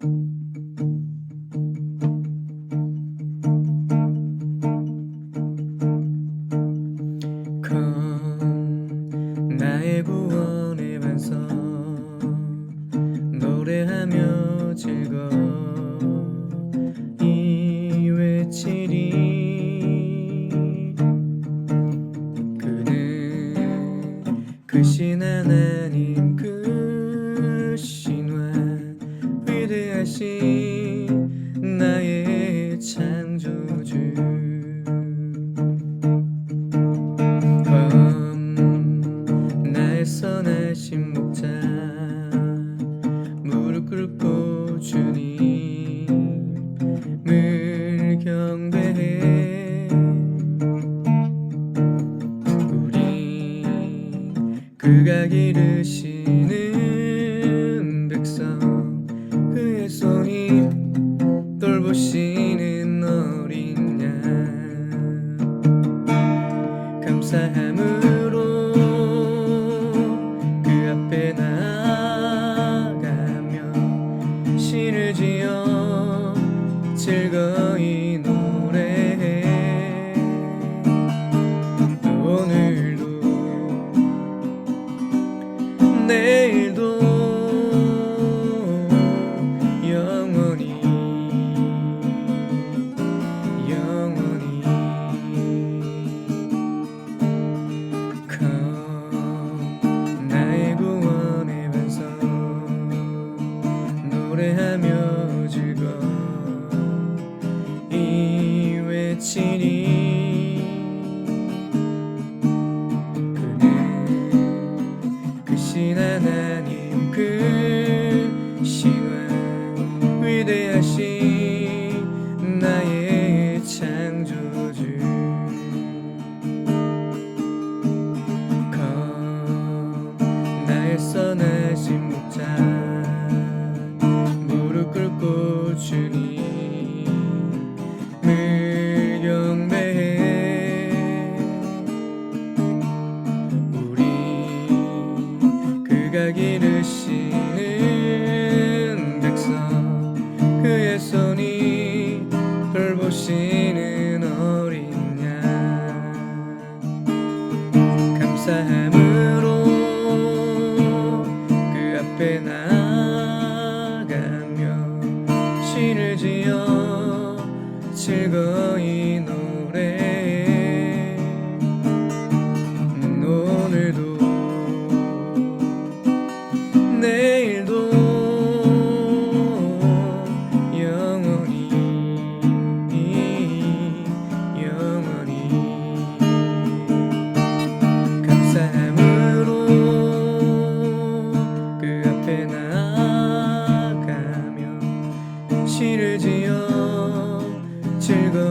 건 나의 구원의 반석 노래하며 즐거 이 외치리 그는 크신 하나님 그 위대하신 나의 창조주. 검 나의 선하신 목자 무릎 꿇고 주님을 경배해. 우리 그가 기르시는 손이 돌보시는 노래하며 삶으로 그 앞에 나아가며 신을 지어 즐거이 시를 지어 즐거운